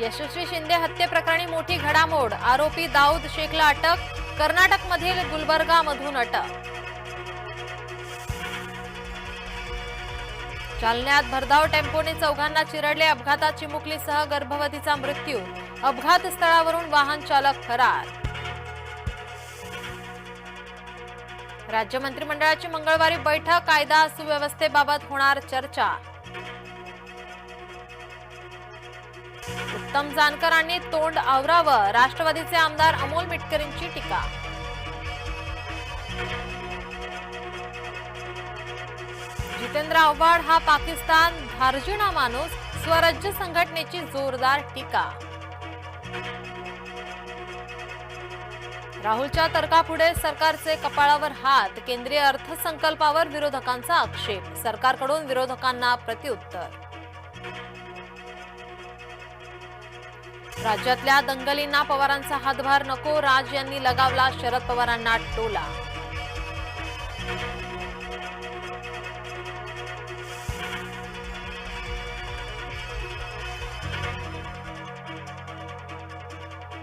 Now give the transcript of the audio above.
यशस्वी शिंदे हत्येप्रकरणी मोठी घडामोड. आरोपी दाऊद शेखला अटक कर्नाटकमधील गुलबर्गामधून अटक. जालन्यात भरधाव टेम्पोने चौघांना चिरडले अपघातात चिमुकलीसह गर्भवतीचा मृत्यू. अपघात स्थळावरून वाहन चालक फरार. राज्य मंत्रिमंडळाची मंगळवारी बैठक कायदा सुव्यवस्थेबाबत होणार चर्चा. उत्तम जानकरांनी तोंड आवरावं राष्ट्रवादीचे आमदार अमोल मिटकरींची टीका. जितेंद्र आव्हाड हा पाकिस्तान धार्जिणा माणूस स्वराज्य संघटनेची जोरदार टीका. राहुलच्या तर्कापुढे सरकारचे कपाळावर हात केंद्रीय अर्थसंकल्पावर विरोधकांचा आक्षेप सरकारकडून विरोधकांना प्रत्युत्तर. राज्यातल्या दंगलींना पवारांचा हातभार नको राज यांनी लगावला शरद पवारांना टोला.